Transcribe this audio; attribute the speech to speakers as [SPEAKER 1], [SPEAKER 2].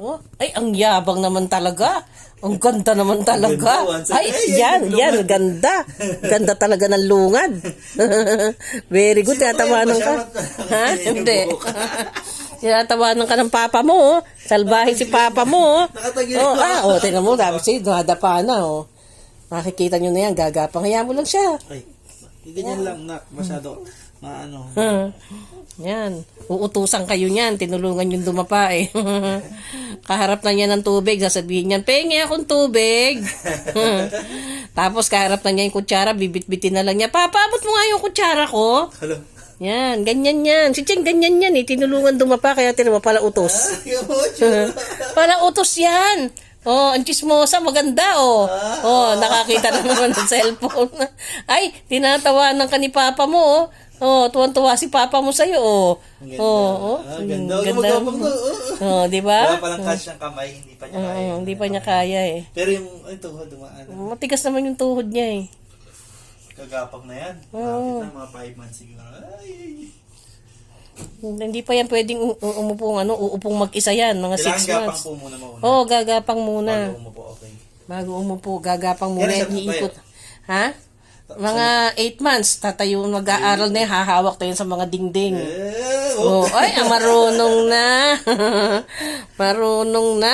[SPEAKER 1] Oh, ay, ang yabang naman talaga. Ang ganda naman talaga. Ay, yan, yan, ganda. Ganda talaga ng lungad. Very good, tinatawanan ka. Ha? Hindi. Tinatawanan ka ng papa mo, oh. Salbahe si papa mo, oh. Oh, ah, oh, tingnan mo, tapos si nadapa na, oh. Makikita nyo na yan, gagapang. Hayaan mo lang siya.
[SPEAKER 2] Ay, ganyan lang, nak. Masyado, maano.
[SPEAKER 1] Yan. Uutusan kayo niyan. Tinulungan yung dumapa eh. kaharap na niya ng tubig. Sasabihin niyan, pengi akong tubig. Tapos kaharap na niya yung kutsara. Bibit-bitin na lang niya. Papa, abot mo nga yung kutsara ko.
[SPEAKER 2] Hello.
[SPEAKER 1] Yan, ganyan yan. Si Cheng, ganyan yan eh. Tinulungan dumapa kaya tinama pala utos. Pala utos yan. Oh, ang chismosa, maganda, oh. Oh, nakakita na naman ng cellphone. Ay, tinatawanan ka ni papa mo, oh. Oh, tuwan-tuwa si papa mo sa'yo, oh.
[SPEAKER 2] Ang ganda.
[SPEAKER 1] Oh, oh.
[SPEAKER 2] Ah, ganda.
[SPEAKER 1] ganda.
[SPEAKER 2] Gumagapang na. oh.
[SPEAKER 1] Oh, di ba?
[SPEAKER 2] Wala palang cash ng kamay, hindi pa niya
[SPEAKER 1] Oo,
[SPEAKER 2] kaya.
[SPEAKER 1] hindi pa niya kaya, eh.
[SPEAKER 2] Pero yung, ito, dumaan.
[SPEAKER 1] Matigas naman yung tuhod niya, eh.
[SPEAKER 2] Kagapang na yan.
[SPEAKER 1] Oo.
[SPEAKER 2] Malapit na, mga 5 months siguro. Ay,
[SPEAKER 1] Hindi pa yan pwedeng umupong, ano, uupong mag-isa yan, mga
[SPEAKER 2] Kailangan
[SPEAKER 1] 6
[SPEAKER 2] gapang
[SPEAKER 1] months.
[SPEAKER 2] po muna mauna.
[SPEAKER 1] Oh, gagapang muna.
[SPEAKER 2] Bago umupo, okay.
[SPEAKER 1] Bago umupo, gagapang muna, iikot. Ha? Mga 8 months, tatayo, mag-aaral na yan, hahawak tayo sa mga dingding.
[SPEAKER 2] Eh,
[SPEAKER 1] Oh, ay, ah, marunong na. marunong na.